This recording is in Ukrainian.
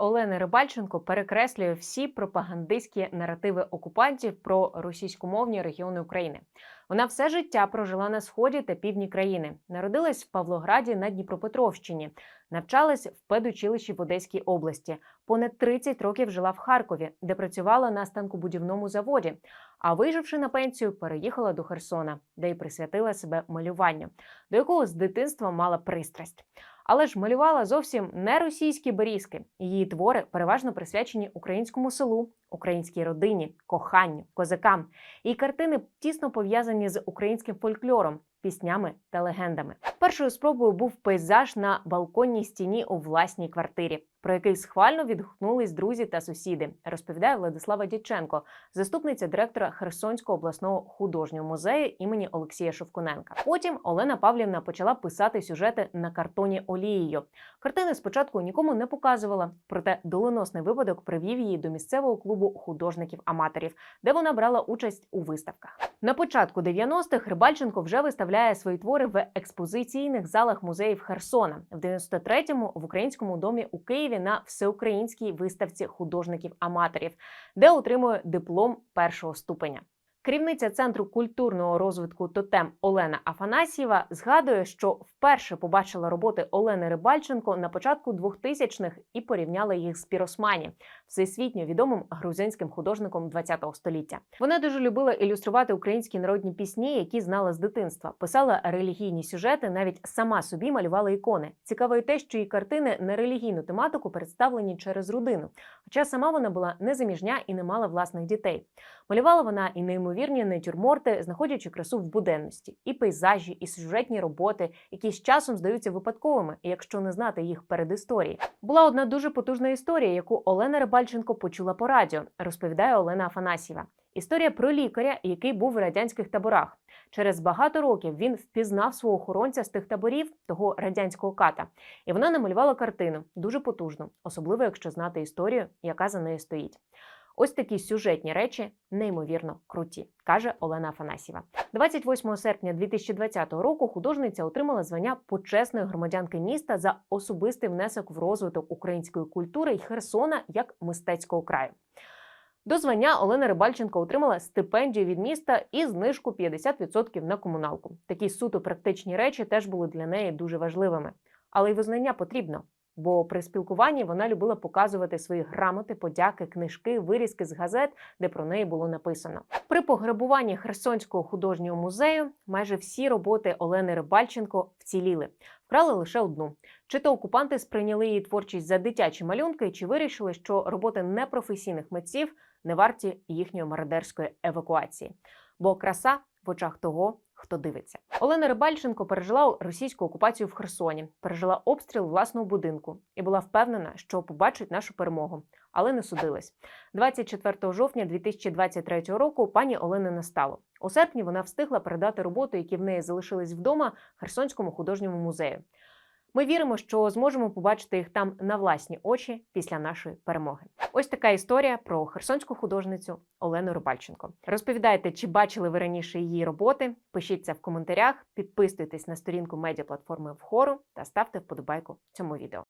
Олени Рибальченко перекреслює всі пропагандистські наративи окупантів про російськомовні регіони України. Вона все життя прожила на сході та півдні країни. Народилась в Павлограді на Дніпропетровщині, навчалась в педучилищі в Одеській області. Понад 30 років жила в Харкові, де працювала на станкобудівному заводі. А виживши на пенсію, переїхала до Херсона, де й присвятила себе малюванню, до якого з дитинства мала пристрасть. Але ж малювала зовсім не російські берізки. Її твори переважно присвячені українському селу, українській родині, коханню, козакам. Її картини тісно пов'язані з українським фольклором, піснями та легендами. Першою спробою був пейзаж на балконній стіні у власній квартирі, про який схвально відгукнулись друзі та сусіди, розповідає Владислава Дяченко, заступниця директора Херсонського обласного художнього музею імені Олексія Шовкуненка. Потім Олена Павлівна почала писати сюжети на картоні олією. Картини спочатку нікому не показувала, проте доленосний випадок привів її до місцевого клубу художників-аматорів, де вона брала участь у виставках. На початку 90-х Рибальченко вже виставляє свої твори в експозиційних залах музеїв Херсона. В 93-му в українському домі у Києві на всеукраїнській виставці художників-аматорів, де отримує диплом першого ступеня. Керівниця центру культурного розвитку Тотем Олена Афанасьєва згадує, що вперше побачила роботи Олени Рибальченко на початку 2000-х і порівняла їх з Піросмані, всесвітньо відомим грузинським художником ХХ століття. Вона дуже любила ілюструвати українські народні пісні, які знала з дитинства. Писала релігійні сюжети, навіть сама собі малювала ікони. Цікаво й те, що її картини на релігійну тематику представлені через родину. Хоча сама вона була незаміжня і не мала власних дітей. Малювала вона і неймовірні натюрморти, знаходячи красу в буденності, і пейзажі, і сюжетні роботи, які з часом здаються випадковими, якщо не знати їх передісторії. Була одна дуже потужна історія, яку Олена Рибальченко почула по радіо, розповідає Олена Афанасьєва. Історія про лікаря, який був в радянських таборах. Через багато років він впізнав свого охоронця з тих таборів, того радянського ката, і вона намалювала картину дуже потужну, особливо якщо знати історію, яка за нею стоїть. Ось такі сюжетні речі неймовірно круті, каже Олена Афанасьєва. 28 серпня 2020 року художниця отримала звання почесної громадянки міста за особистий внесок в розвиток української культури й Херсона як мистецького краю. До звання Олена Рибальченко отримала стипендію від міста і знижку 50% на комуналку. Такі суто практичні речі теж були для неї дуже важливими. Але й визнання потрібно. Бо при спілкуванні вона любила показувати свої грамоти, подяки, книжки, вирізки з газет, де про неї було написано. При пограбуванні Херсонського художнього музею майже всі роботи Олени Рибальченко вціліли. Вкрали лише одну. Чи то окупанти сприйняли її творчість за дитячі малюнки, чи вирішили, що роботи непрофесійних митців не варті їхньої мародерської евакуації. Бо краса в очах того, хто дивиться. Олена Рибальченко пережила російську окупацію в Херсоні, пережила обстріл власного будинку і була впевнена, що побачить нашу перемогу, але не судилась. 24 жовтня 2023 року пані Олени не стало. У серпні вона встигла передати роботи, які в неї залишились вдома Херсонському художньому музею. Ми віримо, що зможемо побачити їх там на власні очі після нашої перемоги. Ось така історія про херсонську художницю Олену Рубальченко. Розповідайте, чи бачили ви раніше її роботи? Пишіться в коментарях, підписуйтесь на сторінку медіаплатформи вхору та ставте вподобайку цьому відео.